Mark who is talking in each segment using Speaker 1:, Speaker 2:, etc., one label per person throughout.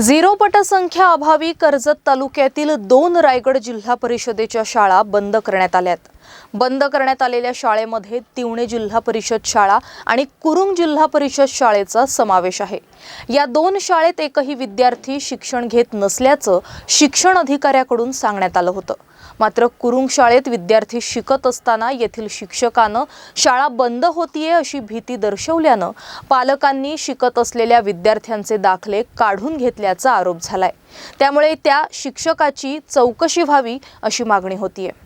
Speaker 1: Zero पटसंख्या अभावी कर्जत तालुक्यातील दोन रायगड जिल्हा परिषदेच्या शाळा बंद करण्यात आल्यात. बंद करण्यात आलेल्या शाळेमध्ये तिवणे जिल्हा परिषद शाळा आणि कुरुंग जिल्हा परिषद शाळेचा समावेश आहे. या दोन शाळेत एकही विद्यार्थी शिक्षण घेत नसल्याचं शिक्षण अधिकाऱ्याकडून सांगण्यात आलं होतं. मात्र कुरुंग शाळेत विद्यार्थी शिकत असताना येथील शिक्षकानं शाळा बंद होतीये अशी भीती दर्शवल्यानं पालकांनी शिकत असलेल्या विद्यार्थ्यांचे दाखले काढून घेतल्याचा आरोप झालाय. त्यामुळे त्या शिक्षकाची चौकशी व्हावी अशी मागणी होतीये.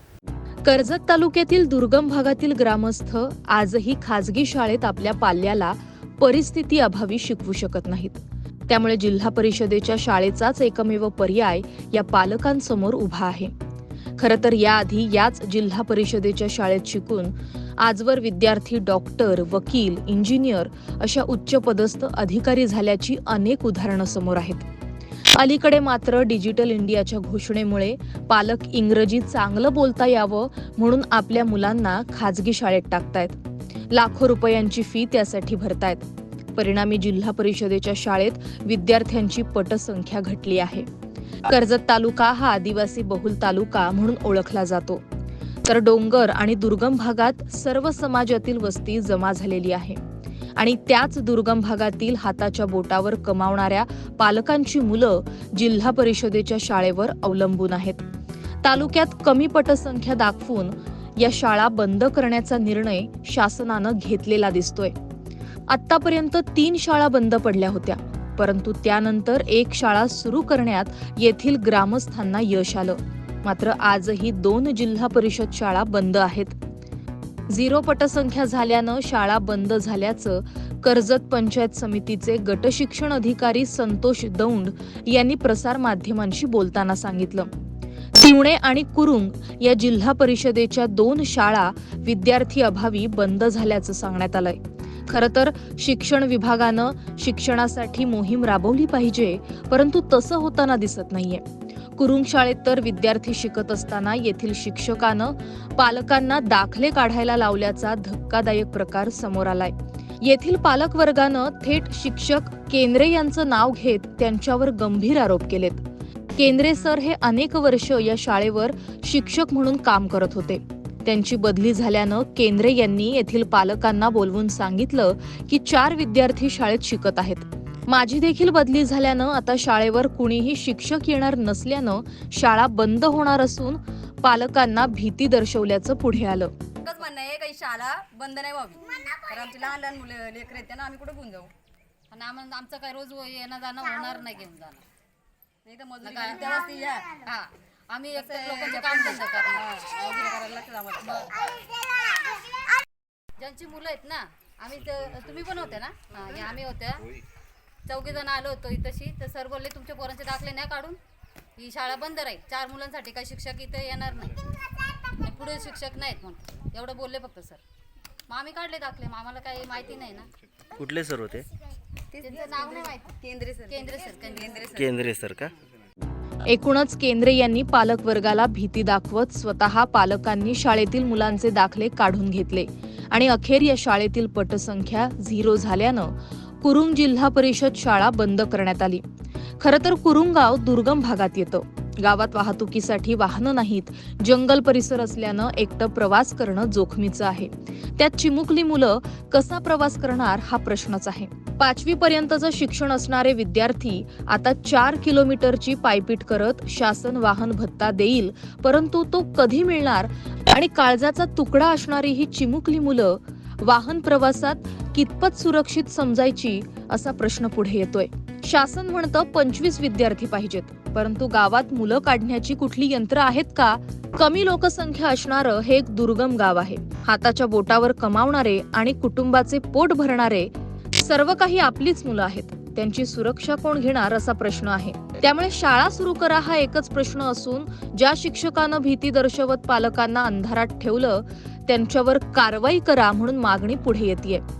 Speaker 1: कर्जत तालुक्यातील दुर्गम भागातील ग्रामस्थ आजही खाजगी शाळेत आपल्या पाल्याला परिस्थिती अभावी शिकवू शकत नाहीत. त्यामुळे जिल्हा परिषदेच्या शाळेचाच एकमेव पर्याय या पालकांसमोर उभा आहे. खरं तर याआधी याच जिल्हा परिषदेच्या शाळेत शिकून आजवर विद्यार्थी डॉक्टर वकील इंजिनियर अशा उच्चपदस्थ अधिकारी झाल्याची अनेक उदाहरणं समोर आहेत. अलीकडे मात्र डिजिटल इंडियाच्या घोषणेमुळे पालक इंग्रजी चांगलं बोलता यावं म्हणून आपल्या मुलांना खाजगी शाळेत टाकतायत. लाखो रुपयांची फी त्यासाठी भरतायत. परिणामी जिल्हा परिषदेच्या शाळेत विद्यार्थ्यांची पटसंख्या घटली आहे. कर्जत तालुका हा आदिवासी बहुल तालुका म्हणून ओळखला जातो. तर डोंगर आणि दुर्गम भागात सर्व समाजातील वस्ती जमा झालेली आहे. आणि त्याच दुर्गम भागातील हाताच्या बोटावर कमावणाऱ्या पालकांची मुलं जिल्हा परिषदेच्या शाळेवर अवलंबून आहेत. तालुक्यात कमी पटसंख्या दाखवून या शाळा बंद करण्याचा निर्णय शासनानं घेतलेला दिसतोय. आतापर्यंत तीन शाळा बंद पडल्या होत्या परंतु त्यानंतर एक शाळा सुरू करण्यात येथील ग्रामस्थांना यश आलं. मात्र आजही दोन जिल्हा परिषद शाळा बंद आहेत. झिरो पटसंख्या झाल्यानं शाळा बंद झाल्याचं कर्जत पंचायत समितीचे गटशिक्षण अधिकारी संतोष दौंड यांनी प्रसार माध्यमांशी बोलताना सांगितलं. तिवणे आणि कुरुंग या जिल्हा परिषदेच्या दोन शाळा विद्यार्थी अभावी बंद झाल्याचं सांगण्यात आलंय. खरं तर शिक्षण विभागानं शिक्षणासाठी मोहीम राबवली पाहिजे परंतु तसं होताना दिसत नाहीये. कुरुंग शाळेत तर विद्यार्थी शिकत असताना येथील शिक्षकानं पालकांना दाखले काढायला लावल्याचा धक्कादायक प्रकार समोर आलाय. येथील पालक वर्गानं थेट शिक्षक केंद्रे यांचं नाव घेत त्यांच्यावर गंभीर आरोप केलेत. केंद्रे सर हे अनेक वर्ष या शाळेवर शिक्षक म्हणून काम करत होते. त्यांची बदली झाल्यानं केंद्रे यांनी येथील पालकांना बोलवून सांगितलं की चार विद्यार्थी शाळेत शिकत आहेत. माझी देखील बदली झाल्यानं आता शाळेवर कुणीही शिक्षक येणार नसल्यानं शाळा बंद होणार असून पालकांना भीती दर्शवल्याचं पुढे आलं.
Speaker 2: म्हणणं आहे काही शाळा बंद नाही व्हावी. तर आमची लहान लहान मुलं लेकर आहेत त्यांना आम्ही कुठे घेऊन जाऊ?
Speaker 3: आणि आम्हाला आमचं काय रोज येणं जाणं होणार नाही घेऊन जाणं.
Speaker 2: नाही तर मजुरी तेव्हाच ती या.
Speaker 3: हा. आम्ही एक लोकांचे काम धंदा करणार.
Speaker 2: मजुरी करायला लागतं आम्हाला.
Speaker 3: ज्यांची मुलं आहेत ना आम्ही तुम्ही पण होते ना? आम्ही होत्या. चौघी जण आलो होतो इथंशी. तर सर बोलले तुमच्या पोरांचे दाखले नाही काढून. ही शाळा बंद राहील. चार मुलांसाठी काही शिक्षक इथं येणार नाही. पुढे शिक्षक नाहीत म्हणून. एवढं बोलले फक्त सर. मग आम्ही काढले दाखले. मग आम्हाला काही माहिती नाही ना.
Speaker 4: कुठले सर होते?
Speaker 3: त्यांचं नाव नाही माहिती.
Speaker 2: केंद्रीय सर.
Speaker 3: केंद्र सर केंद्र
Speaker 2: केंद्रीय सर.
Speaker 4: केंद्रे सर का?
Speaker 1: एकूणच केंद्रे यांनी पालक वर्गाला भीती दाखवत स्वतः पालकांनी शाळेतील मुलांचे दाखले काढून घेतले. आणि अखेर या शाळेतील पटसंख्या झिरो झाल्यानं कुरुंग जिल्हा परिषद शाळा बंद करण्यात आली. खरं तर कुरुंग गाव दुर्गम भागात येतं. गावात वाहतुकीसाठी वाहनं नाहीत जंगल परिसर असल्यानं एकटं प्रवास करणं जोखमीचं आहे. त्यात चिमुकली मुलं कसा प्रवास करणार हा प्रश्नच आहे. पाचवी पर्यंतचं शिक्षण असणारे विद्यार्थी आता चार किलोमीटरची पायपीट करत शासन वाहन भत्ता देईल परंतु तो कधी मिळणार आणि काळजाचा तुकडा असणारी ही चिमुकली मुलं वाहन प्रवासात कितपत सुरक्षित समजायची असा प्रश्न पुढे येतोय. शासन म्हणतं पंचवीस विद्यार्थी पाहिजेत. परंतु गावात मुलं काढण्याची कुठली यंत्र आहेत का? कमी लोकसंख्या असणारं हे एक दुर्गम गाव आहे. हाताच्या बोटावर कमावणारे आणि कुटुंबाचे पोट भरणारे सर्व काही आपलीच मुलं आहेत. त्यांची सुरक्षा कोण घेणार असा प्रश्न आहे. त्यामुळे शाळा सुरू करा हा एकच प्रश्न असून ज्या शिक्षकानं भीती दर्शवत पालकांना अंधारात ठेवलं त्यांच्यावर कारवाई करा म्हणून मागणी पुढे येते